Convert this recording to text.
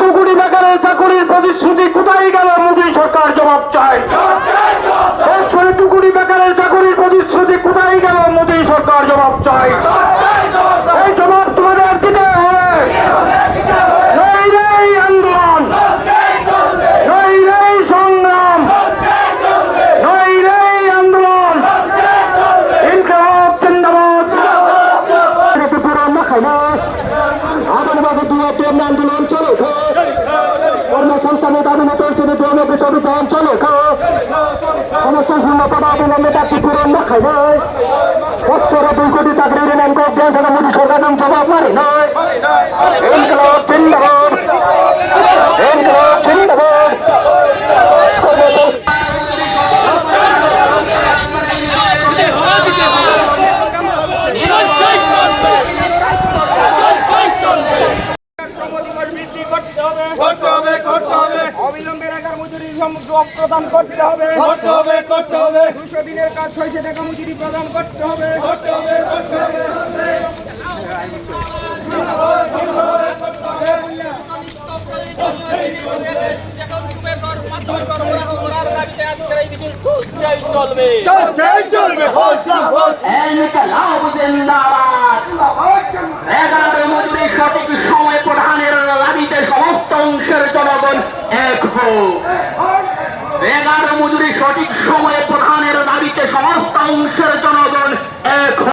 দু কোটি বেকারের চাকরির প্রতিশ্রুতি কোথায় গেল মোদী সরকার? জবাব চাই। একশো কোটি বেকারের চাকরির প্রতিশ্রুতি কোথায় গেল মোদী সরকার? জবাব চাই। এই জবাব তোমাদের দিতে হবে। আন্দোলন। সংগ্রাম। আন্দোলন। ইনকলাব জিন্দাবাদ। একটি আন্দোলন অভিযান চলে সমস্যা অবিলম্বে চাকরি পূরণ দেখায় নয় বছরে দুই কোটি চাকরির নাম অজ্ঞান থেকে মোদী সরকার জবাব মারে নয় ইনকলাব জিন্দাবাদ ইনকলাব জিন্দাবাদ শ্রমদিবস বৃদ্ধি করতে হবে করতে হবে করতে হবে অবিলম্বে প্রদান করতে হবে। করতে হবে করতে হবে। দুশো দিনের কাজ ছয়শো টাকা মজুরি প্রদান করতে হবে। করতে হবে করতে হবে। চলবে চলবে। সঠিক সময় প্রধানের দাবিতে সমস্ত অংশের জনগণ এক হোক। মজুরি সঠিক সময়ে প্রধানের দাবিতে সমস্ত অংশের জনগণ এক।